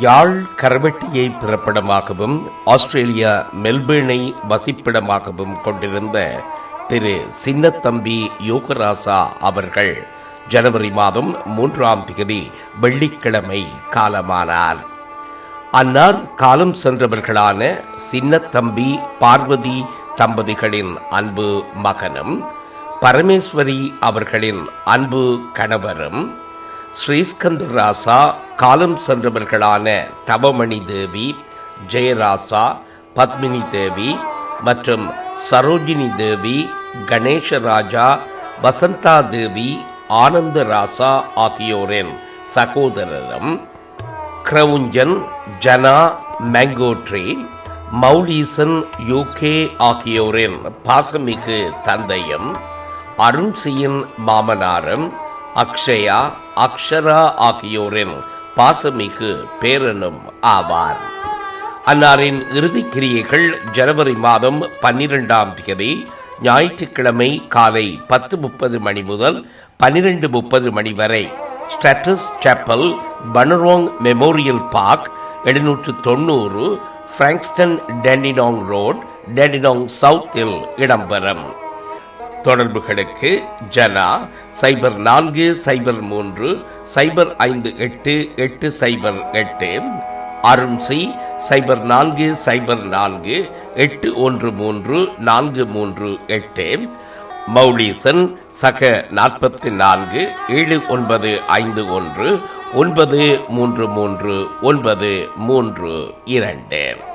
யாழ் கரவெட்டியை பிறப்பிடமாகவும் Australia மெல்பேர்னை வசிப்பிடமாகவும் கொண்டிருந்த திரு சின்னத்தம்பி யோகராசா அவர்கள் ஜனவரி மாதம் மூன்றாம் தேதி வெள்ளிக்கிழமை காலமானார். அன்னார் காலம் சென்றவர்களான சின்னத்தம்பி பார்வதி தம்பதிகளின் அன்பு மகனும் பரமேஸ்வரி அவர்களின் அன்பு கணவரும் ஸ்ரீஸ்கந்தர் ராசா காலம் சென்றவர்களான தவமணி தேவி ஜெயராசா பத்மினி தேவி மற்றும் சரோஜினி தேவி கணேசராஜா வசந்தா தேவி ஆனந்த ராசா ஆகியோரின் சகோதரரும் கிரவுஞ்சன் ஜனா மேங்கோட்ரி மௌலீசன் யூகே ஆகியோரின் பாசமிகு தந்தையும் அருண்சியின் மாமனாரும் அக்ஷயா அக்ஷரா ஆகியோரின் பாசமிகு பேரனும் ஆவார். அன்னாரின் இறுதிக் கிரியைகள் ஜனவரி மாதம் பன்னிரெண்டாம் தேதி ஞாயிற்றுக்கிழமை காலை பத்து முப்பது மணி முதல் பன்னிரண்டு முப்பது மணி வரை status chapel Bunurong memorial park எழுநூற்று தொண்ணூறு பிராங்க்ஸ்டன் டேண்டினாங் ரோட் டேண்டினாங் சவுத்தில் இடம்பெறும். தொடர்புகளுக்கு ஜனா சைபர் நான்கு சைபர் மூன்று சைபர் ஐந்து எட்டு எட்டு சைபர் எட்டு அருண்சி சைபர் நான்கு சைபர் நான்கு எட்டு ஒன்று மூன்று நான்கு மூன்று எட்டு மௌலீசன் சக நாற்பத்தி நான்கு ஏழு ஒன்பது ஐந்து ஒன்று ஒன்பது மூன்று மூன்று ஒன்பது மூன்று இரண்டு.